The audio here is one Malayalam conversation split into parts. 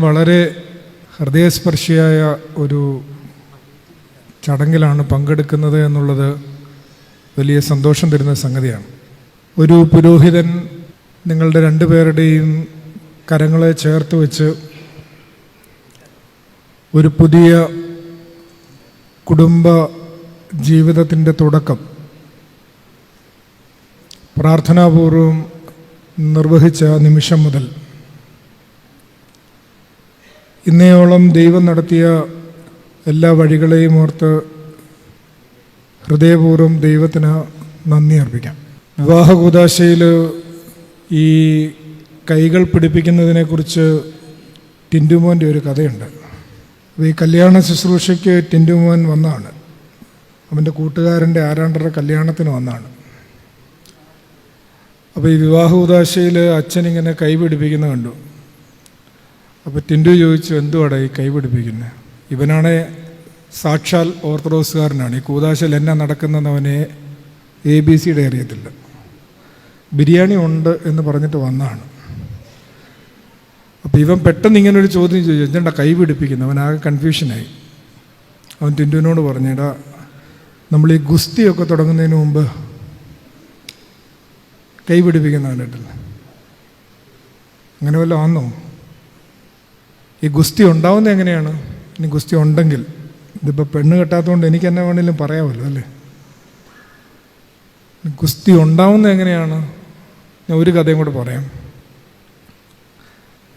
വളരെ ഹൃദയസ്പർശിയായ ഒരു ചടങ്ങിലാണ് പങ്കെടുക്കുന്നത് എന്നുള്ളത് വലിയ സന്തോഷം തരുന്ന സംഗതിയാണ്. ഒരു പുരോഹിതൻ നിങ്ങളുടെ രണ്ടുപേരുടെയും കരങ്ങളെ ചേർത്ത് വെച്ച് ഒരു പുതിയ കുടുംബ ജീവിതത്തിന്റെ തുടക്കം പ്രാർത്ഥനാപൂർവം നിർവഹിച്ച നിമിഷം മുതൽ ഇന്നയോളം ദൈവം നടത്തിയ എല്ലാ വഴികളെയും ഓർത്ത് ഹൃദയപൂർവം ദൈവത്തിന് നന്ദി അർപ്പിക്കാം. വിവാഹ കൂതാശയിൽ ഈ കൈകൾ പിടിപ്പിക്കുന്നതിനെക്കുറിച്ച് ടിന്റുമോന്റെ ഒരു കഥയുണ്ട്. അപ്പോൾ ഈ കല്യാണ ശുശ്രൂഷയ്ക്ക് ടിന്റുമോൻ വന്നാണ്. അവന്റെ കൂട്ടുകാരന്റെ ആരാണ്ടര കല്യാണത്തിന് വന്നാണ്. അപ്പോൾ ഈ വിവാഹ ഉദാശയിൽ അച്ഛനിങ്ങനെ കൈ പിടിപ്പിക്കുന്ന കണ്ടു. അപ്പോൾ ടിൻഡു ചോദിച്ചു എന്തുവാടാ ഈ കൈ പിടിപ്പിക്കുന്നത് ഇവനാണെ സാക്ഷാൽ ഓർത്തഡോക്സുകാരനാണ്. ഈ കൂതാശയിൽ എന്നാ നടക്കുന്നവനെ എ ബി സിയുടെ അറിയത്തില്ല. ബിരിയാണി ഉണ്ട് എന്ന് പറഞ്ഞിട്ട് വന്നതാണ് അപ്പോൾ ഇവൻ പെട്ടെന്ന് ഇങ്ങനെ ഒരു ചോദ്യം ചോദിച്ചു. എന്താ കൈ പിടിപ്പിക്കുന്നത് ആകെ കൺഫ്യൂഷനായി. അവൻ ടിൻഡുവിനോട് പറഞ്ഞിടാ നമ്മൾ ഈ ഗുസ്തിയൊക്കെ തുടങ്ങുന്നതിന് മുമ്പ് കൈ പിടിപ്പിക്കുന്നവനായിട്ടില്ല അങ്ങനെ വല്ലതും ആന്നോ? ഈ ഗുസ്തി ഉണ്ടാവുന്നത് എങ്ങനെയാണ്? ഇനി ഗുസ്തി ഉണ്ടെങ്കിൽ. ഇതിപ്പോൾ പെണ്ണ് കെട്ടാത്തതുകൊണ്ട് എനിക്ക് എന്നെ വേണമെങ്കിലും പറയാമല്ലോ അല്ലേ? ഗുസ്തി ഉണ്ടാവുന്നത് എങ്ങനെയാണ്? ഞാൻ ഒരു കഥയും കൂടെ പറയാം.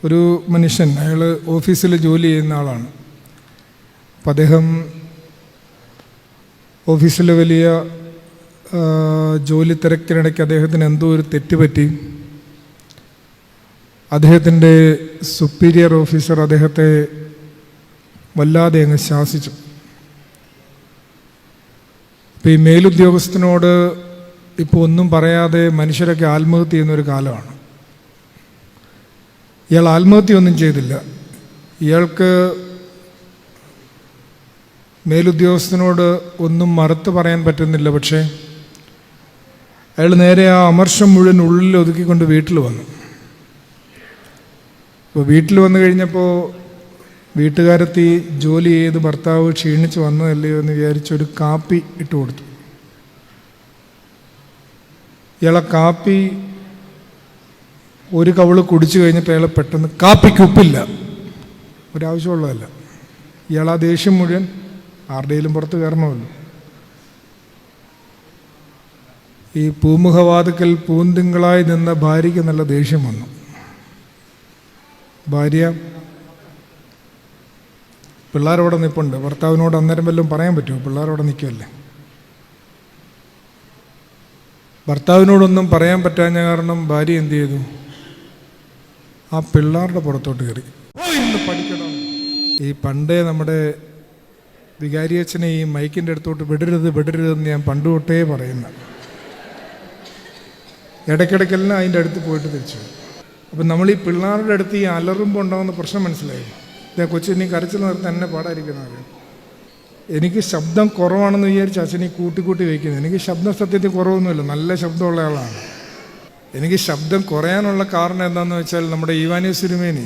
ഒരു മനുഷ്യൻ അയാൾ ഓഫീസിൽ ജോലി ചെയ്യുന്ന ആളാണ്. അപ്പം അദ്ദേഹം ഓഫീസിലെ വലിയ ജോലി തിരക്കിനിടയ്ക്ക് അദ്ദേഹത്തിന് എന്തോ ഒരു തെറ്റ് പറ്റി. അദ്ദേഹത്തിന്റെ സുപ്പീരിയർ ഓഫീസർ അദ്ദേഹത്തെ വല്ലാതെ അങ്ങ് ശാസിച്ചു. ഇപ്പം ഈ മേലുദ്യോഗസ്ഥനോട് ഇപ്പോൾ ഒന്നും പറയാതെ മനുഷ്യരൊക്കെ ആത്മഹത്യ ചെയ്യുന്നൊരു കാലമാണ്. ഇയാൾ ആത്മഹത്യ ഒന്നും ചെയ്തില്ല. ഇയാൾക്ക് മേലുദ്യോഗസ്ഥനോട് ഒന്നും മറുത്ത് പറയാൻ പറ്റുന്നില്ല. പക്ഷേ അയാൾ നേരെ ആ അമർഷം മുഴുവൻ ഉള്ളിൽ ഒതുക്കിക്കൊണ്ട് വീട്ടിൽ വന്നു. അപ്പോൾ വീട്ടിൽ വന്നു കഴിഞ്ഞപ്പോൾ വീട്ടുകാരത്തി ജോലി ചെയ്ത് ഭർത്താവ് ക്ഷീണിച്ച് വന്നതല്ലേ എന്ന് വിചാരിച്ചൊരു കാപ്പി ഇട്ട് കൊടുത്തു. ഇയാളെ കാപ്പി ഒരു കവൾ കുടിച്ചു കഴിഞ്ഞിട്ട് അയാളെ പെട്ടെന്ന് കാപ്പിക്ക് ഉപ്പില്ല ഒരാവശ്യമുള്ളതല്ല. ഇയാൾ ആ ദേഷ്യം മുഴുവൻ ആരുടെയിലും പുറത്ത് കയറണമല്ലോ. ഈ പൂമുഖവാതുക്കൽ പൂന്തിങ്കളായി നിന്ന ഭാര്യയ്ക്ക് നല്ല ദേഷ്യം വന്നു. ഭാര്യ പിള്ളേരോടെ നിൽപ്പുണ്ട് ഭർത്താവിനോട് അന്നേരം വല്ലതും പറയാൻ പറ്റുമോ? പിള്ളേരോടെ നിൽക്കുമല്ലേ ഭർത്താവിനോടൊന്നും പറയാൻ പറ്റാഞ്ഞ കാരണം ഭാര്യ എന്ത് ചെയ്തു? ആ പിള്ളേരുടെ പുറത്തോട്ട് കയറി. "ഓ, ഇന്ന് പഠിക്കണം ഈ പണ്ടേ നമ്മുടെ വികാരിയച്ഛനെ ഈ മൈക്കിന്റെ അടുത്തോട്ട് വിടരുത് വിടരുതെന്ന് ഞാൻ പണ്ട് തൊട്ടേ പറയുന്ന. ഇടയ്ക്കിടയ്ക്കെല്ലാം അതിന്റെ അടുത്ത് പോയിട്ട് തിരിച്ചു. അപ്പം നമ്മൾ ഈ പിള്ളേരുടെ അടുത്ത് ഈ അലറുമ്പോൾ ഉണ്ടാകുന്ന പ്രശ്നം മനസ്സിലായി. ഇതേ കൊച്ചിനി കരച്ചിൽ നിർത്താൻ എന്നെ പാടായിരിക്കുന്നത് എനിക്ക് ശബ്ദം കുറവാണെന്ന് വിചാരിച്ച് അച്ഛനെ കൂട്ടിക്കൂട്ടി കൂട്ടി കൂട്ടി വയ്ക്കുന്നത് എനിക്ക് ശബ്ദം സത്യത്തിൽ കുറവൊന്നുമില്ല. നല്ല ശബ്ദമുള്ള ആളാണ്. എനിക്ക് ശബ്ദം കുറയാനുള്ള കാരണം എന്താണെന്ന് വെച്ചാൽ നമ്മുടെ ഈവാനി സിനിമേനി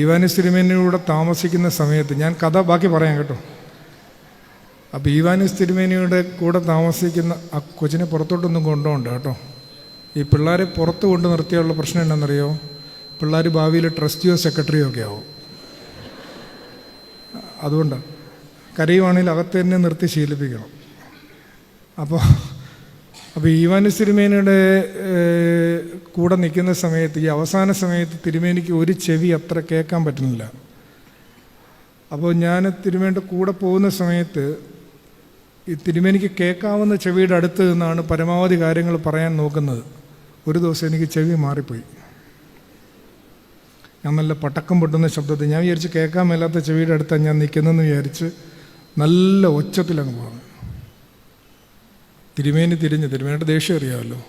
ഈവാനി സിനിമേനിയുടെ താമസിക്കുന്ന സമയത്ത് ഞാൻ കഥ ബാക്കി പറയാം കേട്ടോ. അപ്പോൾ ഈവാനി തിരുമേനിയുടെ കൂടെ താമസിക്കുന്ന ആ കൊച്ചിനെ പുറത്തോട്ടൊന്നും കൊണ്ടുപോകണ്ട കേട്ടോ. ഈ പിള്ളേരെ പുറത്ത് കൊണ്ട് നിർത്തിയുള്ള പ്രശ്നം എന്താണെന്നറിയോ? പിള്ളേർ ഭാവിയിൽ ട്രസ്റ്റിയോ സെക്രട്ടറിയോ ഒക്കെ ആവും. അതുകൊണ്ട്. കരയുവാണെങ്കിൽ അകത്ത് തന്നെ നിർത്തി ശീലിപ്പിക്കണം. അപ്പോൾ അപ്പോൾ ഈവാന് തിരുമേനിയുടെ കൂടെ നിൽക്കുന്ന സമയത്ത് ഈ അവസാന സമയത്ത് തിരുമേനിക്ക് ഒരു ചെവി അത്ര കേൾക്കാൻ പറ്റുന്നില്ല. അപ്പോൾ ഞാൻ തിരുമേന്റെ കൂടെ പോകുന്ന സമയത്ത് ഈ തിരുമേനിക്ക് കേൾക്കാവുന്ന ചെവിയുടെ അടുത്ത് നിന്നാണ് പരമാവധി കാര്യങ്ങൾ പറയാൻ നോക്കുന്നത്. ഒരു ദിവസം എനിക്ക് ചെവി മാറിപ്പോയി. ഞാൻ നല്ല പടക്കം പൊട്ടുന്ന ശബ്ദത്തിൽ ഞാൻ വിചാരിച്ച് കേൾക്കാൻ മേലാത്ത ചെവിയുടെ അടുത്താണ് ഞാൻ നിൽക്കുന്നതെന്ന് വിചാരിച്ച് നല്ല ഒച്ചത്തിലങ്ങ് പറഞ്ഞു തിരുമേനി തിരിഞ്ഞ് തിരുമേനിയുടെ ദേഷ്യം അറിയാമല്ലോ.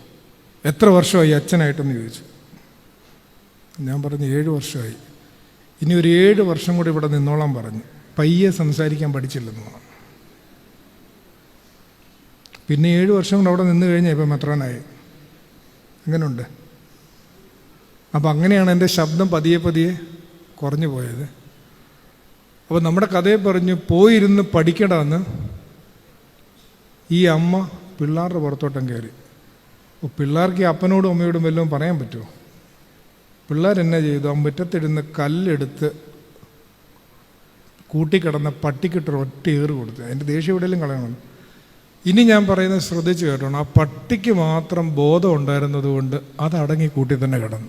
എത്ര വർഷമായി അച്ഛനായിട്ടെന്ന് ചോദിച്ചു. ഞാൻ പറഞ്ഞു ഏഴ് വർഷമായി. ഇനി ഒരു ഏഴ് വർഷം കൂടി ഇവിടെ നിന്നോളാൻ പറഞ്ഞു. പയ്യെ സംസാരിക്കാൻ പഠിച്ചില്ലെന്ന് പറഞ്ഞു. പിന്നെ ഏഴ് വർഷം കൂടെ അവിടെ നിന്ന് കഴിഞ്ഞാൽ ഇപ്പം മെത്രാനായി. എങ്ങനെയുണ്ട് അപ്പോൾ അങ്ങനെയാണ് എന്റെ ശബ്ദം പതിയെ പതിയെ കുറഞ്ഞു പോയത്. അപ്പോൾ നമ്മുടെ കഥയെ പറഞ്ഞു പോയിരുന്ന് പഠിക്കണമെന്ന് ഈ അമ്മ പിള്ളേരുടെ പുറത്തോട്ടം കയറി. അപ്പോൾ പിള്ളേർക്ക് ഈ അപ്പനോടും അമ്മയോടും വല്ലതും പറയാൻ പറ്റുമോ? പിള്ളേർ എന്നെ ചെയ്തു? ആ മുറ്റത്തിരുന്ന് കല്ലെടുത്ത് കൂട്ടിക്കിടന്ന പട്ടിക്കിട്ടൊരു ഒറ്റ ഏറ് കൊടുത്തു. അതിന്റെ ദേഷ്യം എവിടെയെങ്കിലും കളയണം. ഇനി ഞാൻ പറയുന്നത് ശ്രദ്ധിച്ചു കേട്ടോണം. ആ പട്ടിക്ക് മാത്രം ബോധം ഉണ്ടായിരുന്നത് കൊണ്ട് അത് അടങ്ങി കൂട്ടി തന്നെ കിടന്നു.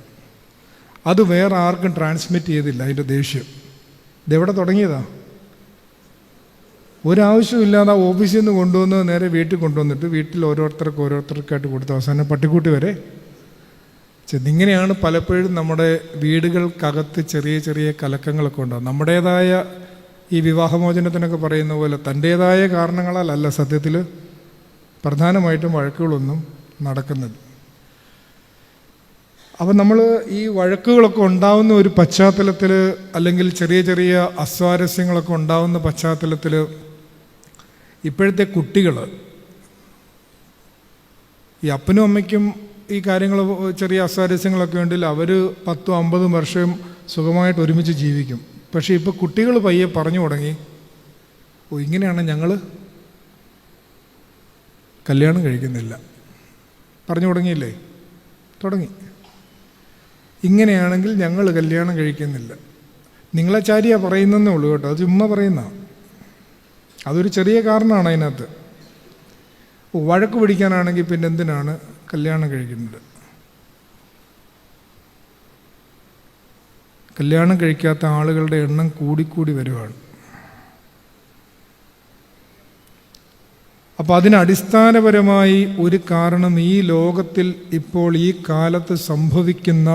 അത് വേറെ ആർക്കും ട്രാൻസ്മിറ്റ് ചെയ്തില്ല അതിന്റെ ദേഷ്യം. ഇതെവിടെ തുടങ്ങിയതാ? ഒരാവശ്യമില്ലാതെ ഓഫീസിൽ നിന്ന് കൊണ്ടുവന്ന് നേരെ വീട്ടിൽ കൊണ്ടുവന്നിട്ട് വീട്ടിൽ ഓരോരുത്തർക്ക് ഓരോരുത്തർക്കായിട്ട് കൊടുത്ത. അവസാനം പട്ടിക്കൂട്ടി വരെ. ചെന്നിങ്ങനെയാണ് പലപ്പോഴും നമ്മുടെ വീടുകൾക്കകത്ത് ചെറിയ ചെറിയ കലക്കങ്ങളൊക്കെ ഉണ്ടാകും നമ്മുടേതായ ഈ വിവാഹമോചനത്തിനൊക്കെ പറയുന്ന പോലെ തന്റേതായ കാരണങ്ങളാലല്ല സത്യത്തിൽ പ്രധാനമായിട്ടും വഴക്കുകളൊന്നും നടക്കുന്നത്. അപ്പം നമ്മൾ ഈ വഴക്കുകളൊക്കെ ഉണ്ടാവുന്ന ഒരു പശ്ചാത്തലത്തിൽ അല്ലെങ്കിൽ ചെറിയ ചെറിയ അസ്വാരസ്യങ്ങളൊക്കെ ഉണ്ടാവുന്ന പശ്ചാത്തലത്തിൽ ഇപ്പോഴത്തെ കുട്ടികൾ ഈ അപ്പനും അമ്മയ്ക്കും ഈ കാര്യങ്ങൾ ചെറിയ അസ്വാരസ്യങ്ങളൊക്കെ ഉണ്ടെങ്കിൽ അവർ പത്തും അമ്പതും വർഷം സുഖമായിട്ട് ഒരുമിച്ച് ജീവിക്കും. പക്ഷേ ഇപ്പോൾ കുട്ടികൾ പയ്യെ പറഞ്ഞു തുടങ്ങി. ഓ ഇങ്ങനെയാണ് ഞങ്ങൾ കല്യാണം കഴിക്കുന്നില്ല. പറഞ്ഞു തുടങ്ങിയില്ലേ? തുടങ്ങി. ഇങ്ങനെയാണെങ്കിൽ ഞങ്ങൾ കല്യാണം കഴിക്കുന്നില്ല. നിങ്ങളെ ചാരിയാ പറയുന്നതേ ഉള്ളൂ കേട്ടോ. അത് ചുമ്മാ പറയുന്ന അതൊരു ചെറിയ കാരണമാണ് അതിനകത്ത്. വഴക്ക് പിടിക്കാനാണെങ്കിൽ പിന്നെ എന്തിനാണ് കല്യാണം കഴിക്കുന്നത്? കല്യാണം കഴിക്കാത്ത ആളുകളുടെ എണ്ണം കൂടിക്കൂടി വരുവാണ്. അപ്പോൾ അതിന് അടിസ്ഥാനപരമായി ഒരു കാരണം ഈ ലോകത്തിൽ ഇപ്പോൾ ഈ കാലത്ത് സംഭവിക്കുന്ന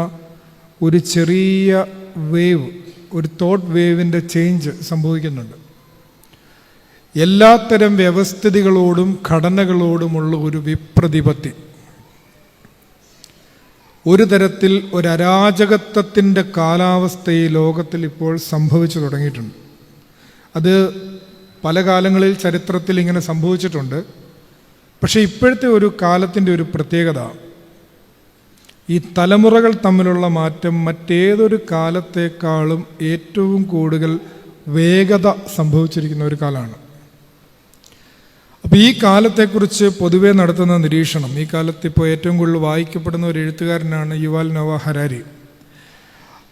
ഒരു ചെറിയ വേവ് ഒരു തോട്ട് വേവിന്റെ ചേഞ്ച് സംഭവിക്കുന്നുണ്ട്. എല്ലാത്തരം വ്യവസ്ഥിതികളോടും ഘടനകളോടുമുള്ള ഒരു വിപ്രതിപത്തി. ഒരു തരത്തിൽ ഒരു അരാജകത്വത്തിന്റെ കാലാവസ്ഥ ഈ ലോകത്തിൽ ഇപ്പോൾ സംഭവിച്ചു തുടങ്ങിയിട്ടുണ്ട്. അത് പല കാലങ്ങളിൽ ചരിത്രത്തിൽ ഇങ്ങനെ സംഭവിച്ചിട്ടുണ്ട്. പക്ഷേ ഇപ്പോഴത്തെ ഒരു കാലത്തിന്റെ ഒരു പ്രത്യേകത ഈ തലമുറകൾ തമ്മിലുള്ള മാറ്റം മറ്റേതൊരു കാലത്തേക്കാളും ഏറ്റവും കൂടുതൽ വേഗത സംഭവിച്ചിരിക്കുന്ന ഒരു കാലമാണ്. അപ്പോൾ ഈ കാലത്തെക്കുറിച്ച് പൊതുവേ നടത്തുന്ന നിരീക്ഷണം ഈ കാലത്ത് ഇപ്പോൾ ഏറ്റവും കൂടുതൽ വായിക്കപ്പെടുന്ന ഒരു എഴുത്തുകാരനാണ് യുവാൽ നോവ ഹരാരി.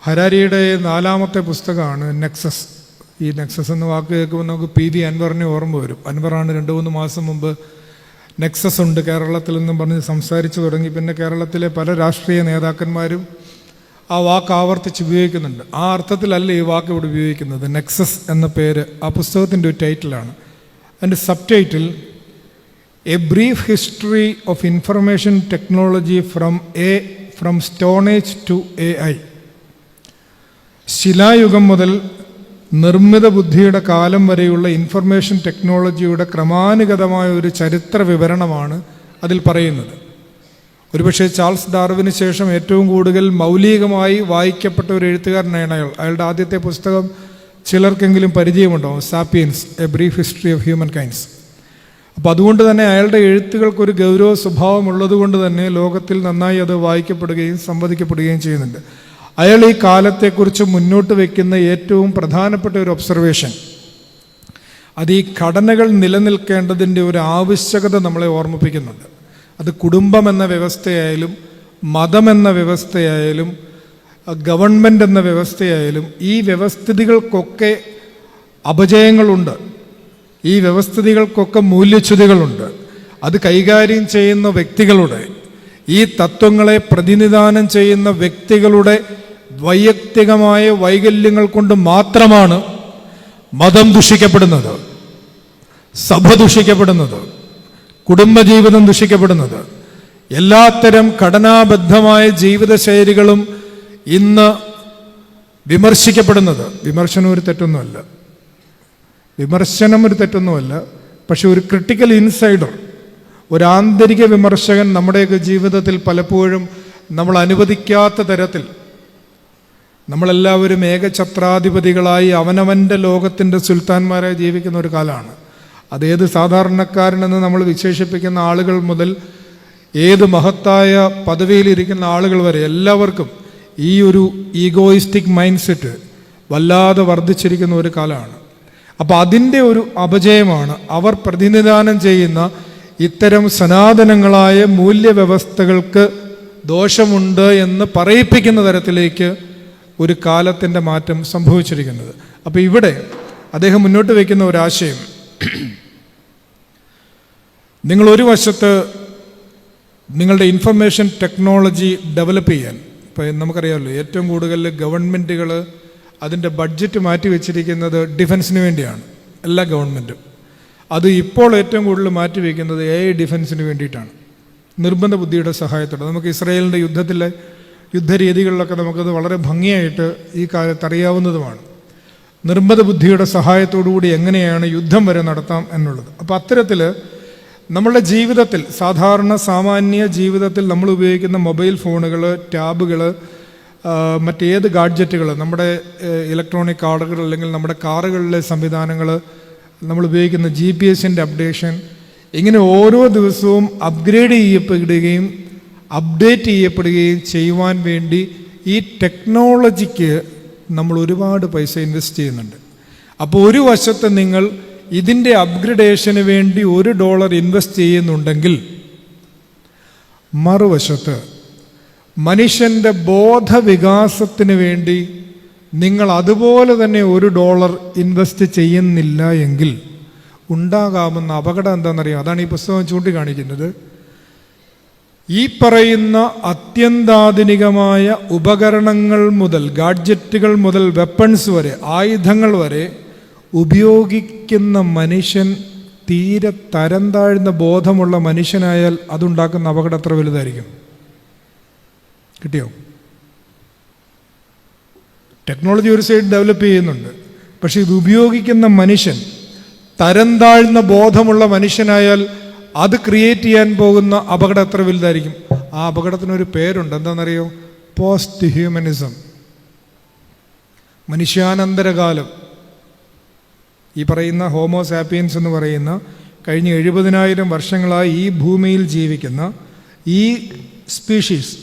ഹരാരിയുടെ നാലാമത്തെ പുസ്തകമാണ് നെക്സസ്. ഈ നെക്സസ് എന്ന വാക്ക് കേൾക്കുമ്പോൾ നമുക്ക് പി വി അൻവറിനെ ഓർമ്മ വരും. അൻവറാണ് രണ്ട് മൂന്ന് മാസം മുമ്പ് നെക്സസ് ഉണ്ട് കേരളത്തിൽ നിന്നും പറഞ്ഞ് സംസാരിച്ചു തുടങ്ങി. പിന്നെ കേരളത്തിലെ പല രാഷ്ട്രീയ നേതാക്കന്മാരും ആ വാക്ക് ആവർത്തിച്ച് ഉപയോഗിക്കുന്നുണ്ട്. ആ അർത്ഥത്തിലല്ല ഈ വാക്ക് ഇവിടെ ഉപയോഗിക്കുന്നത്. നെക്സസ് എന്ന പേര് ആ പുസ്തകത്തിന്റെ ഒരു ടൈറ്റിലാണ്. അതിന്റെ subtitle a brief history of information technology from a from stone age to A I ശിലായുഗം മുതൽ നിർമ്മിത ബുദ്ധിയുടെ കാലം വരെയുള്ള ഇൻഫർമേഷൻ ടെക്നോളജിയുടെ ക്രമാനുഗതമായ ഒരു ചരിത്ര വിവരണമാണ് അതിൽ പറയുന്നത്. ഒരുപക്ഷെ ചാൾസ് ഡാർവിന് ശേഷം ഏറ്റവും കൂടുതൽ മൗലികമായി വായിക്കപ്പെട്ട ഒരു എഴുത്തുകാരനാണ് അയാൾ. അയാളുടെ ആദ്യത്തെ പുസ്തകം ചിലർക്കെങ്കിലും പരിചയമുണ്ടാവും Sapiens a brief history of human kinds അപ്പോൾ അതുകൊണ്ട് തന്നെ അയാളുടെ എഴുത്തുകൾക്കൊരു ഗൗരവ സ്വഭാവം ഉള്ളതുകൊണ്ട് തന്നെ ലോകത്തിൽ നന്നായി അത് വായിക്കപ്പെടുകയും സംവദിക്കപ്പെടുകയും ചെയ്യുന്നുണ്ട്. അയാൾ ഈ കാലത്തെക്കുറിച്ച് മുന്നോട്ട് വയ്ക്കുന്ന ഏറ്റവും പ്രധാനപ്പെട്ട ഒരു ഒബ്സർവേഷൻ അത് ഈ ഘടനകൾ നിലനിൽക്കേണ്ടതിന്റെ ഒരു ആവശ്യകത നമ്മളെ ഓർമ്മിപ്പിക്കുന്നുണ്ട്. അത് കുടുംബം എന്ന വ്യവസ്ഥയായാലും മതം എന്ന വ്യവസ്ഥയായാലും ഗവൺമെന്റ് എന്ന വ്യവസ്ഥയായാലും ഈ വ്യവസ്ഥിതികൾക്കൊക്കെ അപജയങ്ങളുണ്ട്. ഈ വ്യവസ്ഥിതികൾക്കൊക്കെ മൂല്യച്യുതികളുണ്ട്. അത് കൈകാര്യം ചെയ്യുന്ന വ്യക്തികളുടെ ഈ തത്വങ്ങളെ പ്രതിനിധാനം ചെയ്യുന്ന വ്യക്തികളുടെ വൈയക്തികമായ വൈകല്യങ്ങൾ കൊണ്ട് മാത്രമാണ് മതം ദുഷിക്കപ്പെടുന്നത് സഭ ദുഷിക്കപ്പെടുന്നത് കുടുംബജീവിതം ദുഷിക്കപ്പെടുന്നത്. എല്ലാത്തരം ഘടനാബദ്ധമായ ജീവിതശൈലികളും ഇന്ന് വിമർശിക്കപ്പെടുന്നത് വിമർശനം ഒരു തെറ്റൊന്നുമല്ല. വിമർശനം ഒരു തെറ്റൊന്നുമല്ല പക്ഷെ ഒരു ക്രിട്ടിക്കൽ ഇൻസൈഡർ ഒരു ആന്തരിക വിമർശകൻ നമ്മുടെയൊക്കെ ജീവിതത്തിൽ പലപ്പോഴും നമ്മൾ അനുവദിക്കാത്ത തരത്തിൽ നമ്മളെല്ലാവരും ഏകഛത്രാധിപതികളായി അവനവന്റെ ലോകത്തിന്റെ സുൽത്താൻമാരായി ജീവിക്കുന്ന ഒരു കാലമാണ്. അതേത് സാധാരണക്കാരനെന്ന് നമ്മൾ വിശേഷിപ്പിക്കുന്ന ആളുകൾ മുതൽ ഏത് മഹത്തായ പദവിയിലിരിക്കുന്ന ആളുകൾ വരെ എല്ലാവർക്കും ഈ ഒരു ഈഗോയിസ്റ്റിക് മൈൻഡ് സെറ്റ് വല്ലാതെ വർദ്ധിച്ചിരിക്കുന്ന ഒരു കാലമാണ്. അപ്പോൾ അതിന്റെ ഒരു അപജയമാണ് അവർ പ്രതിനിധാനം ചെയ്യുന്ന ഇത്തരം സനാതനങ്ങളായ മൂല്യവ്യവസ്ഥകൾക്ക് ദോഷമുണ്ട് എന്ന് പറയിപ്പിക്കുന്ന തരത്തിലേക്ക് ഒരു കാലത്തിന്റെ മാറ്റം സംഭവിച്ചിരിക്കുന്നത്. അപ്പോൾ ഇവിടെ അദ്ദേഹം മുന്നോട്ട് വയ്ക്കുന്ന ഒരാശയം നിങ്ങൾ ഒരു വശത്ത് നിങ്ങളുടെ ഇൻഫർമേഷൻ ടെക്നോളജി ഡെവലപ്പ് ചെയ്യാൻ ഇപ്പോൾ നമുക്കറിയാമല്ലോ ഏറ്റവും കൂടുതൽ ഗവൺമെന്റുകൾ അതിന്റെ ബഡ്ജറ്റ് മാറ്റി വെച്ചിരിക്കുന്നത് ഡിഫൻസിന് വേണ്ടിയാണ് എല്ലാ ഗവൺമെന്റും അത് ഇപ്പോൾ ഏറ്റവും കൂടുതൽ മാറ്റി വയ്ക്കുന്നത് എ ഐ ഡിഫൻസിന് വേണ്ടിയിട്ടാണ് നിർബന്ധ ബുദ്ധിയുടെ സഹായത്തോടെ. നമുക്ക് ഇസ്രായേലിന്റെ യുദ്ധത്തിലെ യുദ്ധരീതികളിലൊക്കെ നമുക്കത് വളരെ ഭംഗിയായിട്ട് ഈ കാലത്ത് അറിയാവുന്നതുമാണ്. നിർബന്ധ ബുദ്ധിയുടെ സഹായത്തോടുകൂടി എങ്ങനെയാണ് യുദ്ധം വരെ നടത്താം എന്നുള്ളത്. അപ്പോൾ അത്തരത്തിൽ നമ്മളുടെ ജീവിതത്തിൽ സാധാരണ സാമാന്യ ജീവിതത്തിൽ നമ്മൾ ഉപയോഗിക്കുന്ന മൊബൈൽ ഫോണുകൾ ടാബുകൾ മറ്റേത് ഗാഡ്ജറ്റുകൾ നമ്മുടെ ഇലക്ട്രോണിക് കാർഡുകൾ അല്ലെങ്കിൽ നമ്മുടെ കാറുകളിലെ സംവിധാനങ്ങൾ നമ്മൾ ഉപയോഗിക്കുന്ന ജി പി എസിന്റെ അപ്ഡേഷൻ ഇങ്ങനെ ഓരോ ദിവസവും അപ്ഗ്രേഡ് ചെയ്യപ്പെടുകയും അപ്ഡേറ്റ് ചെയ്യപ്പെടുകയും ചെയ്യുവാൻ വേണ്ടി ഈ ടെക്നോളജിക്ക് നമ്മൾ ഒരുപാട് പൈസ ഇൻവെസ്റ്റ് ചെയ്യുന്നുണ്ട്. അപ്പോൾ ഒരു വശത്ത് നിങ്ങൾ ഇതിന്റെ അപ്ഗ്രഡേഷന് വേണ്ടി ഒരു ഡോളർ ഇൻവെസ്റ്റ് ചെയ്യുന്നുണ്ടെങ്കിൽ മറുവശത്ത് മനുഷ്യന്റെ ബോധവികാസത്തിന് വേണ്ടി നിങ്ങൾ അതുപോലെ തന്നെ ഒരു ഡോളർ ഇൻവെസ്റ്റ് ചെയ്യുന്നില്ല എങ്കിൽ ഉണ്ടാകാവുന്ന അപകടം എന്താണെന്നറിയാം അതാണ് ഈ പുസ്തകം ചൂണ്ടിക്കാണിക്കുന്നത്. ഈ പറയുന്ന അത്യന്താധുനികമായ ഉപകരണങ്ങൾ മുതൽ ഗാഡ്ജറ്റുകൾ മുതൽ വെപ്പൺസ് വരെ ആയുധങ്ങൾ വരെ ഉപയോഗിക്കുന്ന മനുഷ്യൻ തീരെ തരം താഴ്ന്ന ബോധമുള്ള മനുഷ്യനായാൽ അതുണ്ടാക്കുന്ന അപകടം അത്ര വലുതായിരിക്കും. കിട്ടിയോ? ടെക്നോളജി ഒരു സൈഡ് ഡെവലപ്പ് ചെയ്യുന്നുണ്ട്. പക്ഷെ ഇത് ഉപയോഗിക്കുന്ന മനുഷ്യൻ തരം താഴ്ന്ന ബോധമുള്ള മനുഷ്യനായാൽ അത് ക്രിയേറ്റ് ചെയ്യാൻ പോകുന്ന അപകടം എത്ര വലുതായിരിക്കും. ആ അപകടത്തിനൊരു പേരുണ്ട്. എന്താണെന്നറിയോ? Post humanism. മനുഷ്യാനന്തരകാലം. ഈ പറയുന്ന ഹോമോസാപ്പിയൻസ് എന്ന് പറയുന്ന കഴിഞ്ഞ എഴുപതിനായിരം വർഷങ്ങളായി ഈ ഭൂമിയിൽ ജീവിക്കുന്ന ഈ സ്പീഷീസ്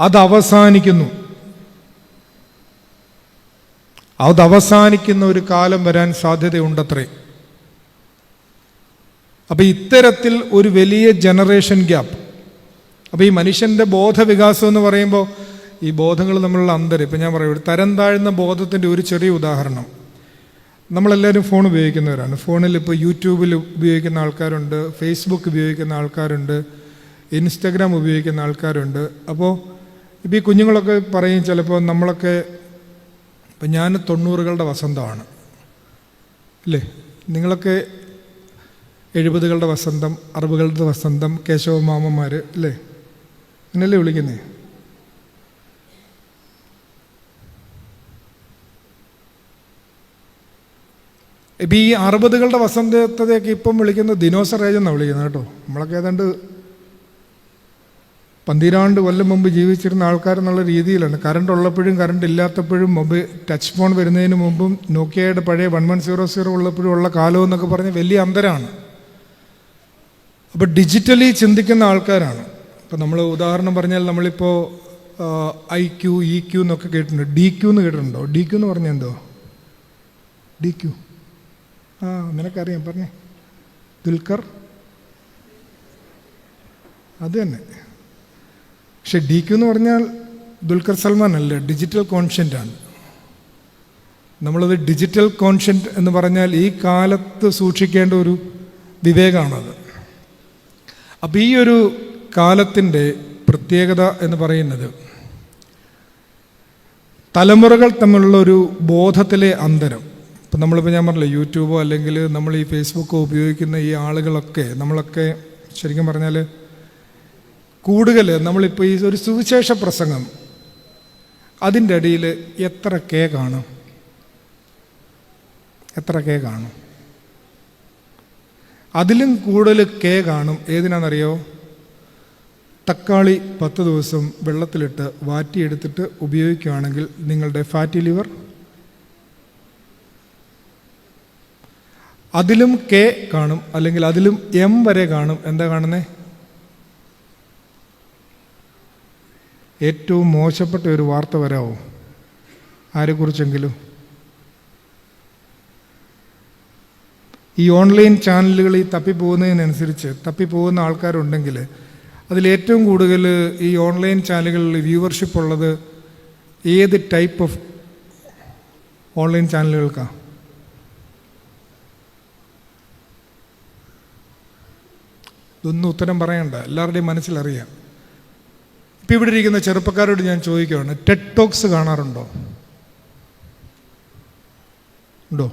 അത് അവസാനിക്കുന്നു. അത് അവസാനിക്കുന്ന ഒരു കാലം വരാൻ സാധ്യതയുണ്ടത്രേ. അപ്പോൾ ഇത്തരത്തിൽ ഒരു വലിയ ജനറേഷൻ ഗ്യാപ്പ്. അപ്പോൾ ഈ മനുഷ്യന്റെ ബോധവികാസം എന്ന് പറയുമ്പോൾ ഈ ബോധങ്ങൾ നമ്മളുടെ അന്തരം ഇപ്പം ഞാൻ പറയും തരം താഴ്ന്ന ബോധത്തിന്റെ ഒരു ചെറിയ ഉദാഹരണം. നമ്മളെല്ലാവരും ഫോൺ ഉപയോഗിക്കുന്നവരാണ്. ഫോണിൽ ഇപ്പോൾ യൂട്യൂബിൽ ഉപയോഗിക്കുന്ന ആൾക്കാരുണ്ട് ഫേസ്ബുക്ക് ഉപയോഗിക്കുന്ന ആൾക്കാരുണ്ട് ഇൻസ്റ്റഗ്രാം ഉപയോഗിക്കുന്ന ആൾക്കാരുണ്ട്. അപ്പോൾ ഇപ്പോൾ ഈ കുഞ്ഞുങ്ങളൊക്കെ പറയും ചിലപ്പോൾ നമ്മളൊക്കെ ഇപ്പം ഞാൻ തൊണ്ണൂറുകളുടെ വസന്തമാണ്. അല്ലേ നിങ്ങളൊക്കെ എഴുപതുകളുടെ വസന്തം അറുപതുകളുടെ വസന്തം കേശവ മാമന്മാർ അല്ലേ എന്നല്ലേ വിളിക്കുന്നേ? ഇപ്പം ഈ അറുപതുകളുടെ വസന്തത്തെയൊക്കെ ഇപ്പം വിളിക്കുന്നത് ദിനോസർ ഏജ് എന്നാണ് വിളിക്കുന്നത് കേട്ടോ. നമ്മളൊക്കെ ഏതാണ്ട് പന്തിരാണ്ട് കൊല്ലം മുമ്പ് ജീവിച്ചിരുന്ന ആൾക്കാരെന്നുള്ള രീതിയിലാണ്. കറണ്ട് ഉള്ളപ്പോഴും കറണ്ട് ഇല്ലാത്തപ്പോഴും മൊബൈൽ ടച്ച് ഫോൺ വരുന്നതിന് മുമ്പും നോക്കിയയുടെ പഴയ വൺ വൺ സീറോ സീറോ ഉള്ളപ്പോഴും ഉള്ള കാലം എന്നൊക്കെ പറഞ്ഞ് വലിയ അന്തരമാണ് അപ്പോൾ ഡിജിറ്റലി ചിന്തിക്കുന്ന ആൾക്കാരാണ്. ഇപ്പം നമ്മൾ ഉദാഹരണം പറഞ്ഞാൽ നമ്മളിപ്പോൾ ഐ ക്യു ഇ ക്യു എന്നൊക്കെ കേട്ടിട്ടുണ്ട്. ഡി ക്യു എന്ന് കേട്ടിട്ടുണ്ടോ? ഡി ക്യു എന്ന് പറഞ്ഞാൽ എന്തോ? ഡി ക്യു ആ നിനക്കറിയാം പറഞ്ഞേ. ദുൽഖർ. അത് തന്നെ. പക്ഷെ ഡി ക്യു എന്ന് പറഞ്ഞാൽ ദുൽഖർ സൽമാൻ അല്ല? ഡിജിറ്റൽ കോൺഷ്യന്റ് ആണ്. നമ്മളത് ഡിജിറ്റൽ കോൺഷ്യന്റ് എന്ന് പറഞ്ഞാൽ ഈ കാലത്ത് സൂക്ഷിക്കേണ്ട ഒരു വിവേകമാണത് അപ്പോൾ ഈ ഒരു കാലത്തിന്റെ പ്രത്യേകത എന്ന് പറയുന്നത് തലമുറകൾ തമ്മിലുള്ള ഒരു ബോധത്തിലെ അന്തരം. ഇപ്പം നമ്മളിപ്പോൾ ഞാൻ പറഞ്ഞില്ല യൂട്യൂബോ അല്ലെങ്കിൽ നമ്മൾ ഈ ഫേസ്ബുക്കോ ഉപയോഗിക്കുന്ന ഈ ആളുകളൊക്കെ നമ്മളൊക്കെ ശരിക്കും പറഞ്ഞാൽ കൂടുതൽ നമ്മളിപ്പോൾ ഈ ഒരു സുവിശേഷ പ്രസംഗം അതിന്റെ അടിയിൽ എത്ര കെ കാണും? എത്ര കെ കാണും? അതിലും കൂടുതൽ കെ കാണും ഏതിനാണെന്നറിയോ തക്കാളി പത്ത് ദിവസം വെള്ളത്തിലിട്ട് വാറ്റിയെടുത്തിട്ട് ഉപയോഗിക്കുകയാണെങ്കിൽ നിങ്ങളുടെ ഫാറ്റി ലിവർ അതിലും കെ കാണും അല്ലെങ്കിൽ അതിലും എം വരെ കാണും. എന്താ കാണുന്നേ? ഏറ്റവും മോശപ്പെട്ട ഒരു വാർത്ത വരാമോ ആരെക്കുറിച്ചെങ്കിലും? ഈ ഓൺലൈൻ ചാനലുകൾ ഈ തപ്പിപ്പോകുന്നതിനനുസരിച്ച് തപ്പിപ്പോകുന്ന ആൾക്കാരുണ്ടെങ്കിൽ അതിലേറ്റവും കൂടുതൽ ഈ ഓൺലൈൻ ചാനലുകളിൽ വ്യൂവർഷിപ്പ് ഉള്ളത് ഏത് ടൈപ്പ് ഓഫ് ഓൺലൈൻ ചാനലുകൾക്കാണ് ഇതൊന്നും ഉത്തരം പറയണ്ട. എല്ലാവരുടെയും മനസ്സിലറിയാം. ഇപ്പം ഇവിടെ ഇരിക്കുന്ന ചെറുപ്പക്കാരോട് ഞാൻ ചോദിക്കുകയാണ് ടെഡ് ടോക്സ് കാണാറുണ്ടോ? ഉണ്ടോ?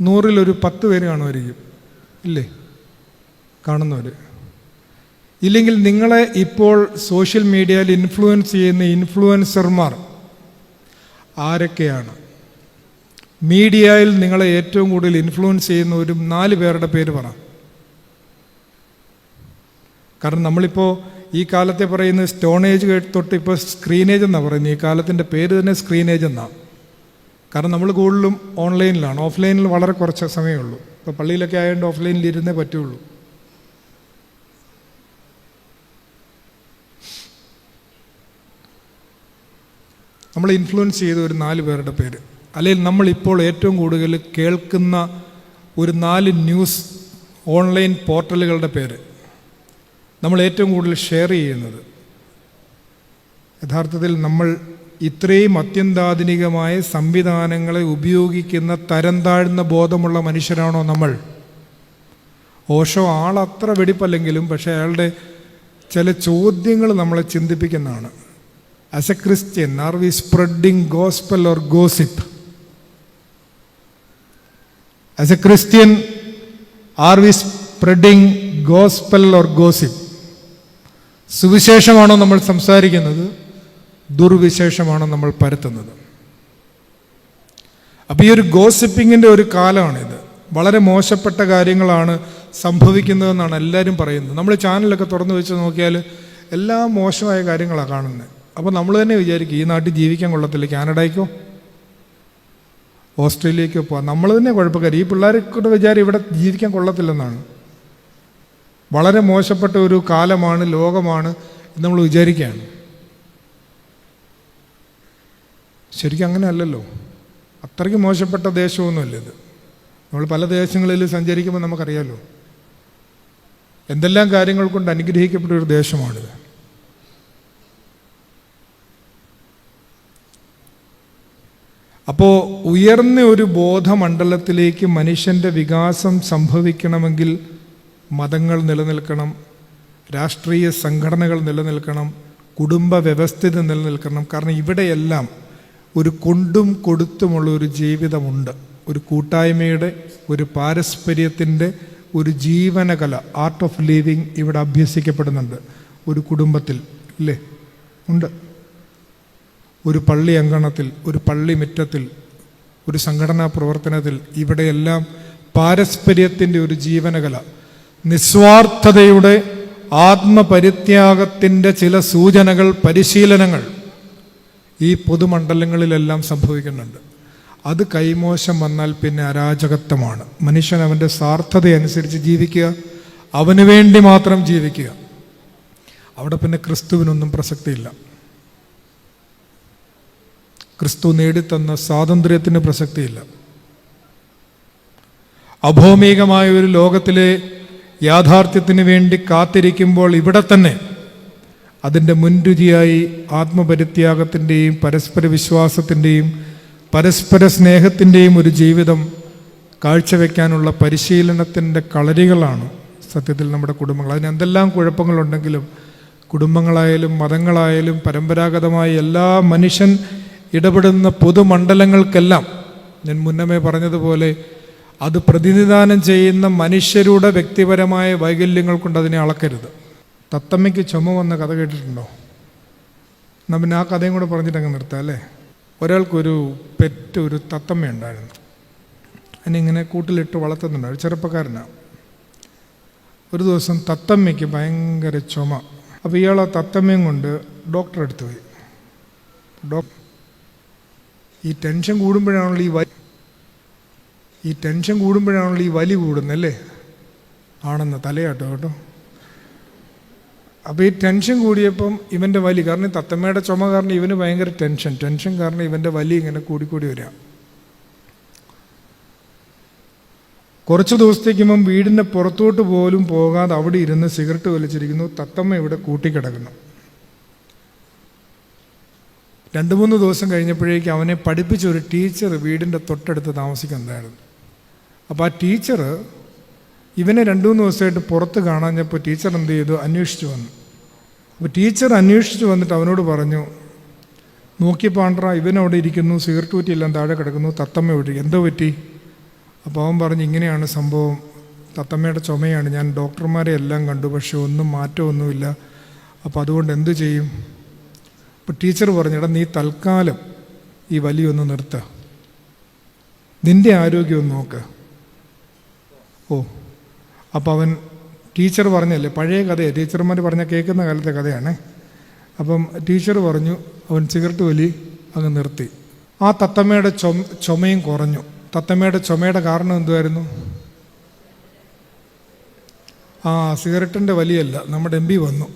നൂറിലൊരു പത്ത് പേര് കാണുമായിരിക്കും. ഇല്ലേ? കാണുന്നവർ ഇല്ലെങ്കിൽ നിങ്ങളെ ഇപ്പോൾ സോഷ്യൽ മീഡിയയിൽ ഇൻഫ്ലുവൻസ് ചെയ്യുന്ന ഇൻഫ്ലുവൻസർമാർ ആരൊക്കെയാണ്? മീഡിയയിൽ നിങ്ങളെ ഏറ്റവും കൂടുതൽ ഇൻഫ്ലുവൻസ് ചെയ്യുന്ന ഒരു നാല് പേരുടെ പേര് പറ. കാരണം നമ്മളിപ്പോൾ ഈ കാലത്തെ പറയുന്നത് സ്റ്റോൺ ഏജ് തൊട്ട് ഇപ്പോൾ സ്ക്രീനേജ് എന്നാണ് പറയുന്നത് ഈ കാലത്തിന്റെ പേര് തന്നെ സ്ക്രീനേജ് എന്നാണ് കാരണം നമ്മൾ കൂടുതലും ഓൺലൈനിലാണ് ഓഫ്ലൈനിൽ വളരെ കുറച്ച് സമയമേ ഉള്ളൂ ഇപ്പോൾ പള്ളിയിലൊക്കെ ആയതുകൊണ്ട് ഓഫ്ലൈനിൽ ഇരുന്നേ പറ്റുള്ളൂ. നമ്മൾ ഇൻഫ്ലുവൻസ് ചെയ്ത ഒരു നാല് പേരുടെ പേര്. അല്ലെങ്കിൽ നമ്മൾ ഇപ്പോൾ ഏറ്റവും കൂടുതൽ കേൾക്കുന്ന ഒരു നാല് ന്യൂസ് ഓൺലൈൻ പോർട്ടലുകളുടെ പേര്. നമ്മൾ ഏറ്റവും കൂടുതൽ ഷെയർ ചെയ്യുന്നത്. യഥാർത്ഥത്തിൽ നമ്മൾ ഇത്രയും അത്യന്താധുനികമായ സംവിധാനങ്ങളെ ഉപയോഗിക്കുന്ന തരം താഴ്ന്ന ബോധമുള്ള മനുഷ്യരാണോ നമ്മൾ? ഓഷോ ആളത്ര വെടിപ്പല്ലെങ്കിലും പക്ഷേ അയാളുടെ ചില ചോദ്യങ്ങൾ നമ്മളെ ചിന്തിപ്പിക്കുന്നതാണ്. As a Christian are we spreading gospel or gossip as a Christian are we spreading gospel or gossip സുവിശേഷമാണോ നമ്മൾ സംസാരിക്കുന്നത്? ദുർവിശേഷമാണോ നമ്മൾ പരത്തുന്നത്? അപ്പോൾ ഈ ഒരു ഗോസിപ്പിങ്ങിന്റെ ഒരു കാലമാണിത്. വളരെ മോശപ്പെട്ട കാര്യങ്ങളാണ് സംഭവിക്കുന്നതെന്നാണ് എല്ലാവരും പറയുന്നത്. നമ്മൾ ചാനലൊക്കെ തുറന്നു വെച്ച് നോക്കിയാൽ എല്ലാ മോശമായ കാര്യങ്ങളാണ് കാണുന്നത്. അപ്പോൾ നമ്മൾ തന്നെ വിചാരിക്കും ഈ നാട്ടിൽ ജീവിക്കാൻ കൊള്ളത്തില്ല. കാനഡയ്ക്കോ? ഓസ്ട്രേലിയക്കോ പോവാം. നമ്മൾ തന്നെ കുഴപ്പക്കാർ ഈ പിള്ളേർക്കൂടെ വിചാരം ഇവിടെ ജീവിക്കാൻ കൊള്ളത്തില്ലെന്നാണ്. വളരെ മോശപ്പെട്ട ഒരു കാലമാണ് ലോകമാണ് എന്ന് നമ്മൾ വിചാരിക്കുകയാണ്. ശരിക്കും അങ്ങനെ അല്ലല്ലോ. അത്രയ്ക്ക് മോശപ്പെട്ട ദേശമൊന്നുമല്ല ഇത്. നമ്മൾ പല ദേശങ്ങളിൽ സഞ്ചരിക്കുമ്പോൾ നമുക്കറിയാമല്ലോ എന്തെല്ലാം കാര്യങ്ങൾ കൊണ്ട് അനുഗ്രഹിക്കപ്പെട്ട ഒരു ദേശമാണിത്. അപ്പോൾ ഉയർന്ന ഒരു ബോധമണ്ഡലത്തിലേക്ക് മനുഷ്യന്റെ വികാസം സംഭവിക്കണമെങ്കിൽ മതങ്ങൾ നിലനിൽക്കണം രാഷ്ട്രീയ സംഘടനകൾ നിലനിൽക്കണം കുടുംബ വ്യവസ്ഥിതി നിലനിൽക്കണം. കാരണം ഇവിടെയെല്ലാം ഒരു കൊണ്ടും കൊടുത്തുമുള്ള ഒരു ജീവിതമുണ്ട്. ഒരു കൂട്ടായ്മയുടെ ഒരു പാരസ്പര്യത്തിന്റെ ഒരു ജീവനകല ആർട്ട് ഓഫ് ലിവിങ് ഇവിടെ അഭ്യസിക്കപ്പെടുന്നുണ്ട്. ഒരു കുടുംബത്തിൽ അല്ലേ ഉണ്ട്. ഒരു പള്ളി അങ്കണത്തിൽ ഒരു പള്ളി മുറ്റത്തിൽ ഒരു സംഘടനാ പ്രവർത്തനത്തിൽ ഇവിടെയെല്ലാം പാരസ്പര്യത്തിന്റെ ഒരു ജീവനകല നിസ്വാർത്ഥതയുടെ ആത്മപരിത്യാഗത്തിന്റെ ചില സൂചനകൾ പരിശീലനങ്ങൾ ഈ പൊതുമണ്ഡലങ്ങളിലെല്ലാം സംഭവിക്കുന്നുണ്ട്. അത് കൈമോശം വന്നാൽ പിന്നെ അരാജകത്വമാണ്. മനുഷ്യൻ അവന്റെ സാർത്ഥതയനുസരിച്ച് ജീവിക്കുക അവന് വേണ്ടി മാത്രം ജീവിക്കുക. അവിടെ പിന്നെ ക്രിസ്തുവിനൊന്നും പ്രസക്തിയില്ല. ക്രിസ്തു നേടിത്തന്ന സ്വാതന്ത്ര്യത്തിന് പ്രസക്തിയില്ല. അഭൗമികമായ ഒരു ലോകത്തിലെ യാഥാർത്ഥ്യത്തിന് വേണ്ടി കാത്തിരിക്കുമ്പോൾ ഇവിടെ തന്നെ അതിന്റെ മുൻരുചിയായി ആത്മപരിത്യാഗത്തിന്റെയും പരസ്പര വിശ്വാസത്തിന്റെയും പരസ്പര സ്നേഹത്തിന്റെയും ഒരു ജീവിതം കാഴ്ചവെക്കാനുള്ള പരിശീലനത്തിന്റെ കളരികളാണ് സത്യത്തിൽ നമ്മുടെ കുടുംബങ്ങൾ. അതിന് എന്തെല്ലാം കുഴപ്പങ്ങളുണ്ടെങ്കിലും കുടുംബങ്ങളായാലും മതങ്ങളായാലും പരമ്പരാഗതമായ എല്ലാ മനുഷ്യൻ ഇടപെടുന്ന പൊതുമണ്ഡലങ്ങൾക്കെല്ലാം ഞാൻ മുന്നമേ പറഞ്ഞതുപോലെ അത് പ്രതിനിധാനം ചെയ്യുന്ന മനുഷ്യരുടെ വ്യക്തിപരമായ വൈകല്യങ്ങൾ കൊണ്ട് അതിനെ അളക്കരുത്. തത്തമ്മയ്ക്ക് ചുമ വന്ന കഥ കേട്ടിട്ടുണ്ടോ? പിന്നെ ആ കഥയും കൂടെ പറഞ്ഞിട്ടങ്ങ് നിർത്താം അല്ലേ? ഒരാൾക്കൊരു പെറ്റ് ഒരു തത്തമ്മ ഉണ്ടായിരുന്നു. അതിനിങ്ങനെ കൂട്ടിലിട്ട് വളർത്തുന്നുണ്ട്. ഒരു ചെറുപ്പക്കാരനാണ് ഒരു ദിവസം തത്തമ്മയ്ക്ക് ഭയങ്കര ചുമ. അപ്പോൾ ഇയാൾ ആ തത്തമ്മയും കൊണ്ട് ഡോക്ടറെ അടുത്ത് പോയി. ഡോക്ടർ ഈ ടെൻഷൻ കൂടുമ്പോഴാണല്ലോ ഈ വലി ഈ ടെൻഷൻ കൂടുമ്പോഴാണല്ലോ ഈ വലി കൂടുന്നല്ലേ? ആണെന്ന് തലയാട്ടോ കേട്ടോ. അപ്പോൾ ഈ ടെൻഷൻ കൂടിയപ്പം ഇവന്റെ വലി കാരണം തത്തമ്മയുടെ ചുമ കാരണം ഇവന് ഭയങ്കര ടെൻഷൻ ടെൻഷൻ കാരണം ഇവന്റെ വലി ഇങ്ങനെ കൂടിക്കൂടി വരിക കുറച്ച് ദിവസത്തേക്ക് മുമ്പ് വീടിന്റെ പുറത്തോട്ട് പോലും പോകാതെ അവിടെ ഇരുന്ന് സിഗരറ്റ് വലിച്ചിരിക്കുന്നു. തത്തമ്മ ഇവിടെ കൂട്ടിക്കിടക്കുന്നു. രണ്ട് മൂന്ന് ദിവസം കഴിഞ്ഞപ്പോഴേക്കും അവനെ പഠിപ്പിച്ച ഒരു ടീച്ചർ വീടിന്റെ തൊട്ടടുത്ത് താമസിക്കുന്നുണ്ടായിരുന്നു അപ്പോൾ ആ ടീച്ചർ ഇവനെ രണ്ട് മൂന്ന് ദിവസമായിട്ട് പുറത്ത് കാണാഞ്ഞപ്പോൾ ടീച്ചർ എന്ത് ചെയ്തു? അന്വേഷിച്ചു വന്നു. അപ്പോൾ ടീച്ചർ അന്വേഷിച്ചു വന്നിട്ട് അവനോട് പറഞ്ഞു നോക്കി പാണ്ട്ര ഇവനവിടെ ഇരിക്കുന്നു സിഗരറ്റ് കുറ്റിയെല്ലാം താഴെ കിടക്കുന്നു തത്തമ്മ ഇവിടെ എന്തോ പറ്റി? അപ്പോൾ അവൻ പറഞ്ഞു ഇങ്ങനെയാണ് സംഭവം. തത്തമ്മയുടെ ചുമയാണ്. ഞാൻ ഡോക്ടർമാരെ എല്ലാം കണ്ടു പക്ഷേ ഒന്നും മാറ്റമൊന്നുമില്ല. അപ്പോൾ അതുകൊണ്ട് എന്തു ചെയ്യും? അപ്പോൾ ടീച്ചർ പറഞ്ഞു എടാ നീ തൽക്കാലം ഈ വലിയൊന്ന് നിർത്തുക നിന്റെ ആരോഗ്യം ഒന്ന് നോക്ക്. ഓ അപ്പോൾ അവൻ ടീച്ചർ പറഞ്ഞല്ലേ പഴയ കഥയാണ് ടീച്ചർമാർ പറഞ്ഞ കേൾക്കുന്ന കാലത്തെ കഥയാണ്. അപ്പം ടീച്ചർ പറഞ്ഞു അവൻ സിഗരറ്റ് വലി അങ്ങ് നിർത്തി. ആ തത്തമ്മയുടെ ചുമ ചുമയും കുറഞ്ഞു. തത്തമ്മയുടെ ചുമയുടെ കാരണം എന്തുമായിരുന്നു ആ സിഗരറ്റിന്റെ വലിയല്ല നമ്മുടെ എം പി വന്നു.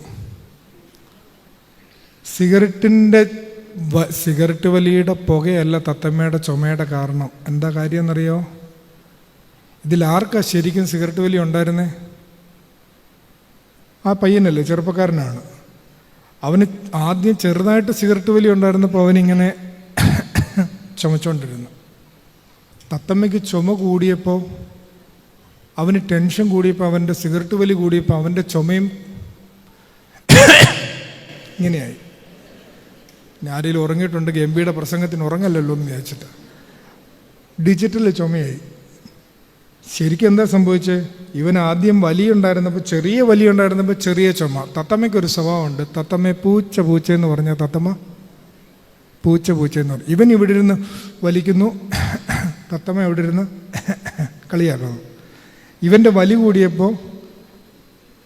സിഗരറ്റിന്റെ സിഗരറ്റ് വലിയുടെ പുകയല്ല തത്തമ്മയുടെ ചുമയുടെ കാരണം. എന്താ കാര്യം എന്നറിയോ ഇതിൽ ആർക്കാ ശരിക്കും സിഗരറ്റ് വലി ഉണ്ടായിരുന്നേ? ആ പയ്യനല്ലേ ചെറുപ്പക്കാരനാണ്. അവന് ആദ്യം ചെറുതായിട്ട് സിഗരറ്റ് വലി ഉണ്ടായിരുന്നപ്പോൾ അവനിങ്ങനെ ചുമച്ചുകൊണ്ടിരുന്നു തത്തമ്മയ്ക്ക് ചുമ കൂടിയപ്പോൾ അവന് ടെൻഷൻ കൂടിയപ്പോൾ അവന്റെ സിഗരറ്റ് വലി കൂടിയപ്പോൾ അവന്റെ ചുമയും ഇങ്ങനെയായി. ഞാൻ ആരെങ്കിലും ഉറങ്ങിയിട്ടുണ്ടെങ്കിൽ എം പിയുടെ പ്രസംഗത്തിന് ഉറങ്ങല്ലല്ലോ എന്ന് വിചാരിച്ചിട്ട്. ഡിജിറ്റൽ ചുമയായി. ശരിക്കും എന്താ സംഭവിച്ചത് ഇവൻ ആദ്യം വലിയ ഉണ്ടായിരുന്നപ്പോൾ ചെറിയ വലിയ ഉണ്ടായിരുന്നപ്പോൾ ചെറിയ ചുമ. തത്തമ്മയ്ക്ക് ഒരു സ്വഭാവമുണ്ട്. തത്തമ്മ പൂച്ച പൂച്ച എന്ന് പറഞ്ഞാൽ തത്തമ്മ? പൂച്ച പൂച്ച എന്ന് പറയും. ഇവൻ ഇവിടെ ഇരുന്ന് വലിക്കുന്നു. തത്തമ്മ ഇവിടെ ഇരുന്ന് കളിയാക്കുന്നു. ഇവന്റെ വലി കൂടിയപ്പോൾ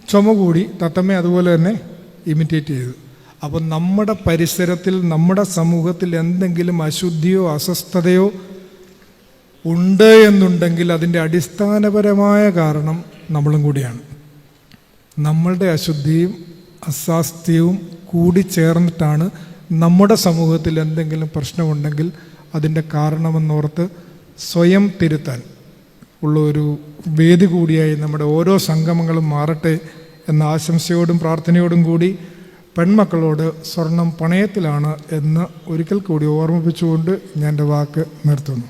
ചുമ കൂടി തത്തമ്മ അതുപോലെ തന്നെ ഇമിറ്റേറ്റ് ചെയ്തു. അപ്പോൾ നമ്മുടെ പരിസരത്തിൽ നമ്മുടെ സമൂഹത്തിൽ എന്തെങ്കിലും അശുദ്ധിയോ അസ്വസ്ഥതയോ ഉണ്ട് എന്നുണ്ടെങ്കിൽ അതിന്റെ അടിസ്ഥാനപരമായ കാരണം നമ്മളും കൂടിയാണ്. നമ്മളുടെ അശുദ്ധിയും അസ്വാസ്ഥ്യവും കൂടി ചേർന്നിട്ടാണ് നമ്മുടെ സമൂഹത്തിൽ എന്തെങ്കിലും പ്രശ്നമുണ്ടെങ്കിൽ അതിന്റെ കാരണമെന്നോർത്ത് സ്വയം തിരുത്താൻ ഉള്ള ഒരു വേദി കൂടിയായി നമ്മുടെ ഓരോ സംഗമങ്ങളും മാറട്ടെ എന്ന ആശംസയോടും പ്രാർത്ഥനയോടും കൂടി പെൺമക്കളോട് സ്വർണം പണയത്തിലാണ് എന്ന് ഒരിക്കൽ കൂടി ഓർമ്മിപ്പിച്ചുകൊണ്ട് ഞാൻ എന്റെ വാക്ക് നിർത്തുന്നു.